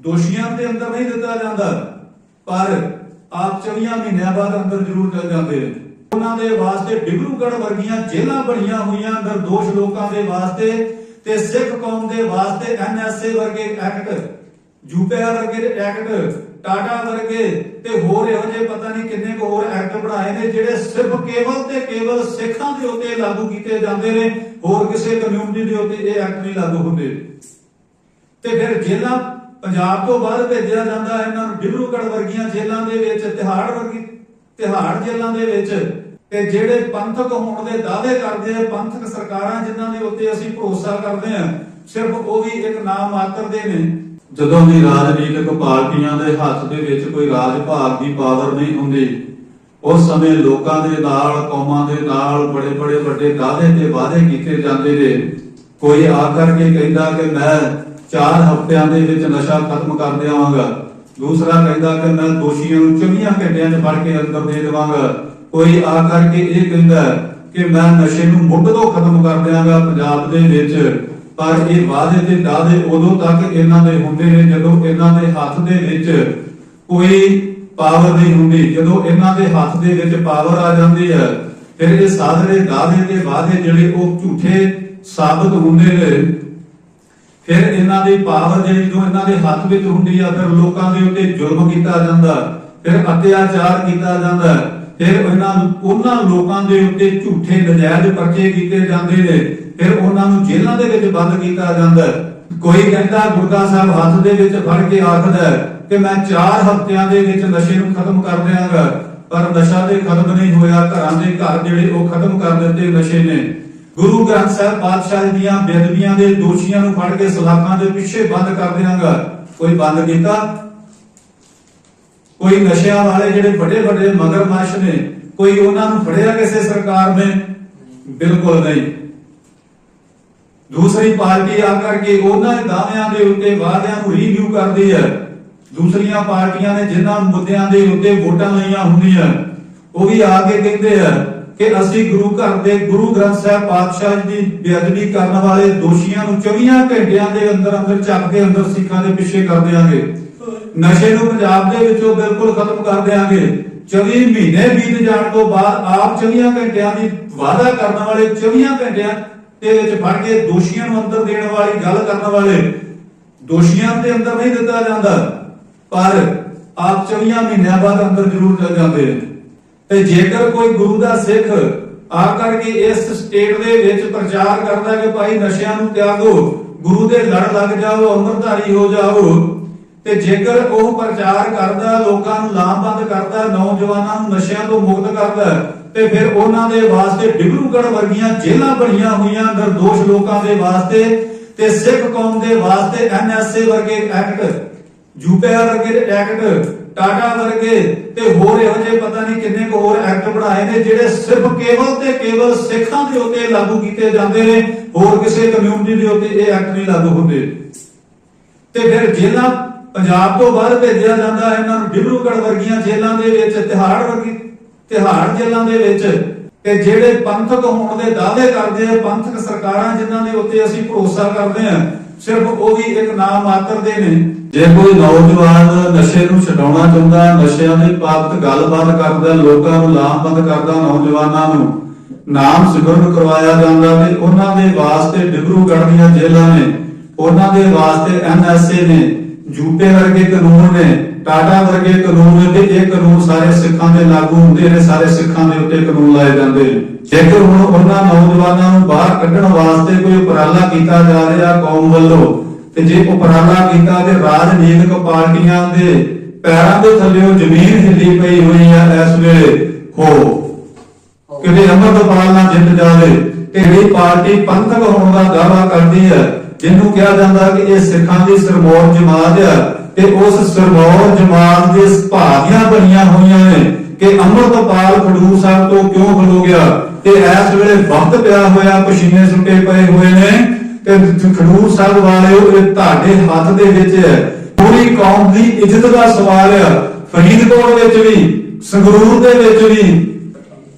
ਦੋਸ਼ੀਆਂ ਦੇ ਅੰਦਰ ਨਹੀਂ ਦਿੱਤਾ ਜਾਂਦਾ, ਪਰ ਆਪ 24 ਮਹੀਨਿਆਂ ਬਾਅਦ ਅੰਦਰ ਜ਼ਰੂਰ ਚਲ ਜਾਂਦੇ ਨੇ। ਉਹਨਾਂ ਦੇ ਵਾਸਤੇ ਡਿਬਰੂਗੜ੍ਹ ਵਰਗੀਆਂ ਜੇਲ੍ਹਾਂ ਬਣੀਆਂ ਹੋਈਆਂ ਅੰਦਰ ਦੋਸ਼ ਲੋਕਾਂ ਦੇ ਵਾਸਤੇ ਤੇ ਸਿੱਖ ਕੌਮ ਦੇ ਵਾਸਤੇ ਐਨਐਸਏ ਵਰਗੇ ਐਕਟ ਯੂਪੀਆ ਵਰਗੇ ਐਕਟ, ਟਾਟਾ ਵਰਗੇ ਤੇ ਹੋਰ ਇਹੋ ਜਿਹੇ ਪਤਾ ਨਹੀਂ ਕਿੰਨੇ ਕੁ ਹੋਰ ਐਕਟ ਬਣਾਏ ਨੇ ਜਿਹੜੇ ਸਿਰਫ ਕੇਵਲ ਤੇ ਕੇਵਲ ਸਿੱਖਾਂ ਦੇ ਉੱਤੇ ਲਾਗੂ ਕੀਤੇ ਜਾਂਦੇ ਨੇ, ਹੋਰ ਕਿਸੇ ਕਮਿਊਨਿਟੀ ਦੇ ਉੱਤੇ ਇਹ ਐਕਟ ਨਹੀਂ ਲਾਗੂ ਹੁੰਦੇ। ਤੇ ਫਿਰ ਜੇਲ੍ਹਾਂ ਪੰਜਾਬ ਤੋਂ ਬਾਹਰ ਭੇਜਿਆ ਜਾਂਦਾ ਹੈ ਇਹਨਾਂ ਨੂੰ, ਡਿਬਰੂਗੜ੍ਹ ਵਰਗੀਆਂ ਜੇਲ੍ਹਾਂ ਦੇ ਵਿੱਚ, ਤਿਹਾੜ ਵਰਗੀ, ਤਿਹਾੜ ਜੇਲ੍ਹਾਂ ਦੇ ਵਿੱਚ। ਤੇ ਜਿਹੜੇ ਪੰਥਕ ਹੋਣ ਦੇ ਦਾਅਵੇ ਕਰਦੇ ਆ, ਪੰਥਕ ਸਰਕਾਰਾਂ ਜਿਨ੍ਹਾਂ ਦੇ ਉੱਤੇ ਅਸੀਂ ਭਰੋਸਾ ਕਰਦੇ ਆ, ਸਿਰਫ ਉਹ ਵੀ ਇੱਕ ਨਾਮ ਮਾਤਰ ਦੇ ਨੇ। ਜਦੋਂ ਵੀ ਰਾਜਨੀਤਿਕ ਪਾਰਟੀਆਂ ਦੇ ਹੱਥ ਦੇ ਵਿੱਚ ਕੋਈ ਰਾਜ ਭਾਗ ਦੀ ਪਾਵਰ ਨਹੀਂ ਹੁੰਦੀ, ਉਸ ਸਮੇਂ ਲੋਕਾਂ ਦੇ ਨਾਲ, ਕੌਮਾਂ ਦੇ ਨਾਲ ਬੜੇ ਬੜੇ ਵੱਡੇ ਦਾਅਵੇ ਤੇ ਵਾਅਦੇ ਕੀਤੇ ਜਾਂਦੇ ਨੇ। ਕੋਈ ਆ ਕਰਕੇ ਕਹਿੰਦਾ ਕਿ ਮੈਂ 4 ਹਫ਼ਤਿਆਂ ਦੇ ਵਿੱਚ ਨਸ਼ਾ ਖਤਮ ਕਰ ਦੇਵਾਂਗਾ ਦੂਸਰਾ ਕਹਿੰਦਾ ਕਿ ਮੈਂ ਦੋਸ਼ੀਆਂ ਨੂੰ 24 ਘੰਟਿਆਂ 'ਚ ਫੜ ਕੇ ਅੰਦਰ ਦੇ ਦੇਵਾਂਗਾ। ਕੋਈ ਆ ਕਰਕੇ ਇਹ ਕਹਿੰਦਾ ਕਿ ਮੈਂ ਨਸ਼ੇ ਨੂੰ ਮੁੱਢ ਤੋਂ ਖਤਮ ਕਰ ਦਿਆਂਗਾ ਪੰਜਾਬ ਦੇ ਵਿੱਚ। ਪਰ ਇਹ ਵਾਅਦੇ ਤੇ ਦਾਅਵੇ ਉਦੋਂ ਤੱਕ ਇਹਨਾਂ ਦੇ ਹੁੰਦੇ ਨੇ ਜਦੋਂ ਇਹਨਾਂ ਦੇ ਹੱਥ ਦੇ ਵਿੱਚ ਕੋਈ ਪਾਵਰ ਨਹੀਂ ਹੁੰਦੀ। ਜਦੋਂ ਇਹਨਾਂ ਦੇ ਹੱਥ ਦੇ ਵਿੱਚ ਪਾਵਰ ਆ ਜਾਂਦੀ ਹੈ, ਫਿਰ ਇਹ ਸਾਧਰੇ ਦਾਅਵੇ ਤੇ ਵਾਅਦੇ ਜਿਹੜੇ ਉਹ ਝੂਠੇ ਸਾਬਤ ਹੁੰਦੇ ਨੇ। ਫਿਰ ਇਹਨਾਂ ਦੀ ਪਾਵਰ ਜਿਹੜੀ ਜੋ ਇਹਨਾਂ ਦੇ ਹੱਥ ਵਿੱਚ ਹੁੰਦੀ ਆ, ਫਿਰ ਲੋਕਾਂ ਦੇ ਉੱਤੇ ਜ਼ੁਲਮ ਕੀਤਾ ਜਾਂਦਾ, ਫਿਰ ਅਤਿਆਚਾਰ ਕੀਤਾ ਜਾਂਦਾ, ਫਿਰ ਇਹਨਾਂ ਨੂੰ, ਉਹਨਾਂ ਲੋਕਾਂ ਦੇ ਉੱਤੇ ਝੂਠੇ ਨਜਾਇਜ਼ ਪਰਚੇ ਕੀਤੇ ਜਾਂਦੇ ਨੇ, ਫਿਰ ਉਹਨਾਂ ਨੂੰ ਜੇਲ੍ਹਾਂ ਦੇ ਵਿੱਚ ਬੰਦ ਕੀਤਾ ਜਾਂਦਾ। ਕੋਈ ਕਹਿੰਦਾ ਗੁਰਦਾ ਸਾਹਿਬ ਹੱਥ ਦੇ ਵਿੱਚ ਫੜ ਕੇ ਆਖਦਾ ਕਿ ਮੈਂ 4 ਹਫ਼ਤਿਆਂ ਦੇ ਵਿੱਚ ਨਸ਼ੇ ਨੂੰ ਖਤਮ ਕਰ ਦਿਆਂਗਾ, ਪਰ ਨਸ਼ਾ ਦੇ ਖਤਮ ਨਹੀਂ ਹੋਇਆ, ਘਰਾਂ ਦੇ ਘਰ ਜਿਹੜੇ ਉਹ ਖਤਮ ਕਰ ਦਿੱਤੇ ਨਸ਼ੇ ਨੇ। ਗੁਰੂ ਗ੍ਰੰਥ ਸਾਹਿਬ ਪਾਤਸ਼ਾਹ ਦੀਆਂ ਬੇਦਬੀਆਂ ਦੇ ਦੋਸ਼ੀਆਂ ਨੂੰ ਫੜ ਕੇ ਸਲਾਖਾਂ ਦੇ ਪਿੱਛੇ ਬੰਦ ਕਰ ਦਿਆਂਗਾ ਕੋਈ ਬੰਦ ਕੀਤਾ? ਕੋਈ ਨਸ਼ਿਆਂ ਵਾਲੇ ਜਿਹੜੇ ਵੱਡੇ ਵੱਡੇ ਮਗਰਮੱਛ ਨੇ, ਕੋਈ ਉਹਨਾਂ ਨੂੰ ਫੜਿਆ ਕਿਸੇ ਸਰਕਾਰ ਨੇ? ਬਿਲਕੁਲ ਨਹੀਂ। ਦੂਸਰੀ ਪਾਰਟੀ ਆ ਕਰਕੇ ਉਹਨਾਂ ਦੇ ਦਾਅਵਿਆਂ ਦੇ ਉੱਤੇ ਵਾਅਦਿਆਂ ਨੂੰ ਰੀਵਿਊ ਕਰਦੀ ਹੈ। ਦੂਸਰੀਆਂ ਪਾਰਟੀਆਂ ਨੇ ਜਿਨ੍ਹਾਂ ਮੁੱਦਿਆਂ ਦੇ ਉੱਤੇ ਵੋਟਾਂ ਲਈਆਂ ਹੁੰਦੀਆਂ, ਉਹ ਵੀ ਆ ਕੇ ਕਹਿੰਦੇ ਆ ਕਿ ਅਸੀਂ ਗੁਰੂ ਘਰ ਦੇ ਗੁਰੂ ਗ੍ਰੰਥ ਸਾਹਿਬ ਪਾਤਸ਼ਾਹ ਜੀ ਦੀ ਬੇਅਦਬੀ ਕਰਨ ਵਾਲੇ ਦੋਸ਼ੀਆਂ ਨੂੰ 24 ਘੰਟਿਆਂ ਦੇ ਅੰਦਰ ਅੰਦਰ ਚੱਕ ਕੇ ਅੰਦਰ ਸਿੱਖਾਂ ਦੇ ਪਿੱਛੇ ਕਰ ਦਿਆਂਗੇ। ਨਸ਼ੇ ਨੂੰ ਪੰਜਾਬ ਦੇ ਵਿੱਚੋਂ ਬਿਲਕੁਲ ਖਤਮ ਕਰ ਦਿਆਂਗੇ। 24 ਮਹੀਨੇ ਬੀਤ ਜਾਣ ਤੋਂ ਬਾਅਦ ਆਪ 24 ਘੰਟਿਆਂ ਦੀ ਵਾਅਦਾ ਕਰਨ ਵਾਲੇ 24 ਘੰਟਿਆਂ ਦੇ ਵਿੱਚ ਫੜ ਕੇ ਦੋਸ਼ੀਆਂ ਨੂੰ ਅੰਦਰ ਦੇਣ ਵਾਲੀ ਗੱਲ ਕਰਨ ਵਾਲੇ ਦੋਸ਼ੀਆਂ ਦੇ ਅੰਦਰ ਨਹੀਂ ਦਿੱਤਾ ਜਾਂਦਾ। ਪਰ ਆਪ 24 ਮਹੀਨਿਆਂ ਬਾਅਦ ਅੰਦਰ ਜ਼ਰੂਰ ਜਾਂਦੇ ਨੇ ਤੇ ਜੇਕਰ ਕੋਈ ਗੁਰੂ ਦਾ ਸਿੱਖ ਆ ਕਰਕੇ ਇਸ ਸਟੇਟ ਦੇ ਵਿੱਚ ਪ੍ਰਚਾਰ ਕਰਦਾ ਕਿ ਭਾਈ ਨਸ਼ਿਆਂ ਨੂੰ ਤਿਆਗੋ, ਗੁਰੂ ਦੇ ਲੜ ਲੱਗ ਜਾਓ, ਅੰਮ੍ਰਿਤਧਾਰੀ ਹੋ ਜਾਓ, ਤੇ ਜੇਕਰ ਉਹ ਪ੍ਰਚਾਰ ਕਰਦਾ, ਲੋਕਾਂ ਨੂੰ ਲਾਮਬੰਦ ਕਰਦਾ, ਨੌਜਵਾਨਾਂ ਨੂੰ ਨਸ਼ਿਆਂ ਤੋਂ ਮੁਕਤ ਕਰਦਾ, ਤੇ ਫਿਰ ਉਹਨਾਂ ਦੇ ਵਾਸਤੇ ਡਿਬਰੂਗੜ ਵਰਗੀਆਂ ਜੇਲ੍ਹਾਂ ਬਣੀਆਂ ਹੋਈਆਂ, ਨਿਰਦੋਸ਼ ਲੋਕਾਂ ਦੇ ਵਾਸਤੇ, ਤੇ ਸਿੱਖ ਕੌਮ ਦੇ ਵਾਸਤੇ ਐਨਐਸਏ ਵਰਗੇ ਐਕਟ ਯੂਪੀਆ ਵਰਗੇ ਐਕਟ ਟਾਟਾ ਵਰਗੇ ਤੇ ਹੋਰ ਇਹੋ ਜਿਹੇ ਪਤਾ ਨਹੀਂ ਕਿੰਨੇ ਕੁ ਹੋਰ ਐਕਟ ਬਣਾਏ ਨੇ ਜਿਹੜੇ ਸਿਰਫ ਕੇਵਲ ਤੇ ਕੇਵਲ ਸਿੱਖਾਂ ਦੇ ਉੱਤੇ ਲਾਗੂ ਕੀਤੇ ਜਾਂਦੇ ਨੇ, ਹੋਰ ਕਿਸੇ ਕਮਿਊਨਿਟੀ ਦੇ ਉੱਤੇ ਇਹ ਐਕਟ ਨਹੀਂ ਲਾਗੂ ਹੁੰਦੇ। ਤੇ ਫਿਰ ਜੇਲ੍ਹਾਂ ਪੰਜਾਬ ਤੋਂ ਬਾਹਰ ਭੇਜਿਆ ਜਾਂਦਾ ਇਹਨਾਂ ਨੂੰ ਡਿਬਰੂਗੜ ਵਰਗੀਆਂ ਜੇਲਾਂ ਦੇ ਵਿੱਚ, ਤਿਹਾੜ ਵਰਗੀ, ਤਿਹਾੜ ਜੇਲਾਂ ਦੇ ਵਿੱਚ। ਤੇ ਜਿਹੜੇ ਪੰਥਕ ਹੋਣ ਦੇ ਦਾਅਵੇ ਕਰਦੇ ਆ, ਪੰਥਕ ਸਰਕਾਰਾਂ ਜਿਨ੍ਹਾਂ ਦੇ ਉੱਤੇ ਅਸੀਂ ਭਰੋਸਾ ਕਰਦੇ ਆ ਸਿਰਫ ਉਹ ਵੀ ਇੱਕ ਨਾਮ ਮਾਤਰ ਦੇ ਨੇ, ਜੇ ਕੋਈ ਨੌਜਵਾਨ ਨਸ਼ੇ ਨੂੰ ਛਡਾਉਣਾ ਚਾਹੁੰਦਾ, ਨਸ਼ਿਆਂ ਦੀ ਬਾਬਤ ਗੱਲਬਾਤ ਕਰਦਾ, ਲੋਕਾਂ ਨੂੰ ਲਾਮਬੰਦ ਕਰਦਾ ਨੌਜਵਾਨਾਂ ਨੂੰ, ਨਾਮ ਸਿਮਰਨ ਕਰਵਾਇਆ ਜਾਂਦਾ ਤੇ ਉਹਨਾਂ ਦੇ ਵਾਸਤੇ ਡਿਬਰੂਗੜ੍ਹ ਦੀਆਂ ਜੇਲ੍ਹਾਂ ਨੇ, ਉਹਨਾਂ ਦੇ ਵਾਸਤੇ ਐਨਐਸਏ ਨੇ ਯੂਪੀ ਵਰਗੇ ਕਾਨੂੰਨ ਨੇ ਟਾਟਾ ਵਰਗੇ ਕਾਨੂੰਨ ਨੇ ਤੇ ਇਹ ਕਾਨੂੰਨ ਸਾਰੇ ਸਿੱਖਾਂ ਦੇ ਲਾਗੂ ਹੁੰਦੇ ਨੇ, ਸਾਰੇ ਸਿੱਖਾਂ ਦੇ ਉੱਤੇ ਕਾਨੂੰਨ ਲਾਏ ਜਾਂਦੇ ਨੇ। ਜੇਕਰ ਹੁਣ ਉਹਨਾਂ ਨੌਜਵਾਨਾਂ ਨੂੰ ਬਾਹਰ ਕੱਢਣ ਵਾਸਤੇ ਕੋਈ ਉਪਰਾਲਾ ਕੀਤਾ ਜਾ ਰਿਹਾ ਕੌਮ ਵੱਲੋਂ, ਤੇ ਜੇ ਉਪਰਾਲਾ ਕੀਤਾ ਤੇ ਰਾਜਨੀਤਿਕ ਪਾਰਟੀਆਂ ਦੇ ਪੈਰਾਂ ਦੇ ਥੱਲੇੋਂ ਜ਼ਮੀਨ ਹਿੱਲੀ ਪਈ ਹੋਈ ਆ ਇਸ ਵੇਲੇ, ਹੋ। ਕਿਤੇ ਅੰਮ੍ਰਿਤਪਾਲ ਨਾ ਜਿੱਤ ਜਾਵੇ, ਤੇ ਪਾਰਟੀ ਪੰਥਕ ਹੋਣ ਦਾ ਦਾਅਵਾ ਕਰਦੀ ਹੈ ਜਿਹਨੂੰ ਕਿਹਾ ਜਾਂਦਾ ਕਿ ਇਹ ਸਿੱਖਾਂ ਦੀ ਸਰਮੌਰ ਜਮਾਤ ਹੈ ਤੇ ਉਸ ਸਰਮੌਰ ਜਮਾਤ ਦੇ ਭਾਗੀਆਂ ਬਣੀਆਂ ਹੋਈਆਂ ਨੇ ਕਿ ਅੰਮ੍ਰਿਤਪਾਲ ਖਡੂਰ ਸਾਹਿਬ ਤੋਂ ਕਿਉਂ ਖਲੋ ਗਿਆ? ਤੇ ਇਸ ਵੇਲੇ ਵਕਤ ਪਿਆ ਹੋਇਆ, ਪਸੀਨੇ ਸੁੱਟੇ ਪਏ ਹੋਏ ਨੇ ਤੇ ਖਡੂਰ ਸਾਹਿਬ ਵਾਲਿਓ, ਇਹ ਤੁਹਾਡੇ ਹੱਥ ਦੇ ਵਿੱਚ ਹੈ। ਪੂਰੀ ਕੌਮ ਦੀ ਇੱਜ਼ਤ ਦਾ ਸਵਾਲ ਹੈ ਫਰੀਦਕੋਟ ਵਿੱਚ ਵੀ, ਸੰਗਰੂਰ ਦੇ ਵਿੱਚ ਵੀ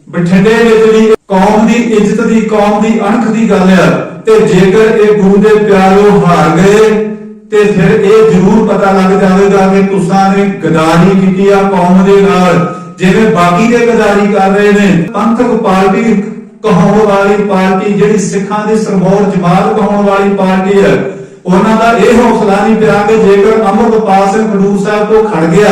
ਬਠਿੰਡੇ ਵਿੱਚ ਵੀ ਕੌਮ ਦੀ ਇੱਜ਼ਤ ਦੀ, ਕੌਮ ਦੀ ਅਣਖ ਦੀ ਗੱਲ ਹੈ ਤੇ ਜੇਕਰ ਇਹ ਗੁਰੂ ਦੇ ਪਿਆਰੋ ਹਾਰ ਗਏ ਤੇ ਫਿਰ ਇਹ ਜ਼ਰੂਰ ਪਤਾ ਲੱਗ ਜਾਵੇਗਾ ਕਿ ਤੁਸਾਂ ਨੇ ਗਦਾਰੀ ਕੀਤੀ ਆ ਕੌਮ ਦੇ ਨਾਲ। ਜਿਵੇਂ ਬਾਕੀ ਦੇ ਗਦਾਰੀ ਕਰ ਰਹੇ ਨੇ, ਪੰਥਕ ਪਾਰਟੀ ਕਹਾਉਣ ਵਾਲੀ ਪਾਰਟੀ, ਜਿਹੜੀ ਸਿੱਖਾਂ ਦੀ ਸਰਮੌਰ ਜਮਾਤ ਕਹਾਉਣ ਵਾਲੀ ਪਾਰਟੀ ਹੈ ਉਹਨਾਂ ਦਾ ਇਹ ਹੌਸਲਾ ਨਹੀਂ ਪਿਆ ਕਿ ਜੇਕਰ ਅਮਰਪਾਲ ਸਿੰਘ ਖਡੂਰ ਸਾਹਿਬ ਤੋਂ ਖੜ ਗਿਆ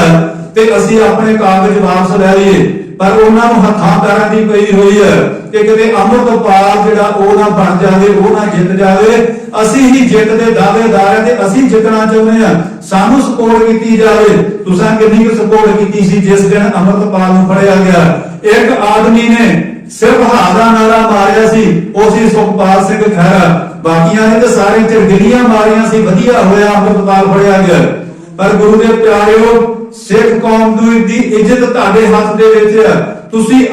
ਤੇ ਅਸੀਂ ਆਪਣੇ ਕਾਗਜ਼ ਵਾਪਸ ਲੈ ਲਈਏ। ਪਰ ਉਹਨਾਂ ਨੂੰ ਹੱਥਾਂ ਪੈਰਾਂ ਦੀ ਪਈ ਹੋਈ ਹੈ ਕਿ ਕਿਤੇ ਅਮਰਪਾਲ ਜਿਹੜਾ ਉਹ ਨਾ ਬਣ ਜਾਵੇ, ਉਹ ਨਾ ਜਿੱਤ ਜਾਵੇ। ਅਸੀਂ ਹੀ ਜਿੱਤ ਦੇ ਦਾਅਵੇਦਾਰ ਹਾਂ ਤੇ ਅਸੀਂ ਜਿੱਤਣਾ ਚਾਹੁੰਦੇ ਹਾਂ। ਸਾਨੂੰ ਸਪੋਰਟ ਕੀਤੀ ਜਾਵੇ। ਤੁਸੀਂ ਕਿੰਨੀ ਕੁ ਸਪੋਰਟ ਕੀਤੀ ਸੀ ਜਿਸ ਦਿਨ ਅਮਰਪਾਲ ਨੂੰ ਫੜਿਆ ਗਿਆ? ਇੱਕ ਆਦਮੀ ਨੇ ਸਿਰਫ ਹਾ ਦਾ ਨਾਰਾ ਮਾਰਿਆ ਸੀ, ਉਹ ਸੀ ਸੁਖਪਾਲ ਸਿੰਘ ਖਹਿਰਾ। ਬਾਕੀਆਂ ਨੇ ਤਾਂ ਸਾਰੇ ਝੜਗਲੀਆਂ ਮਾਰੀਆਂ ਸੀ, ਵਧੀਆ ਹੋਇਆ ਅੰਮ੍ਰਿਤਪਾਲ ਫੜਿਆ ਗਿਆ। ਪਰ ਗੁਰੂ ਦੇ ਪਿਆਰਿਓ ਸਿੱਖ ਕੌਮ ਦੀ ਦੀ ਇੱਜ਼ਤ ਤੁਹਾਡੇ ਹੱਥ ਦੇ ਵਿੱਚ ਹੈ। ਤੁਸੀਂ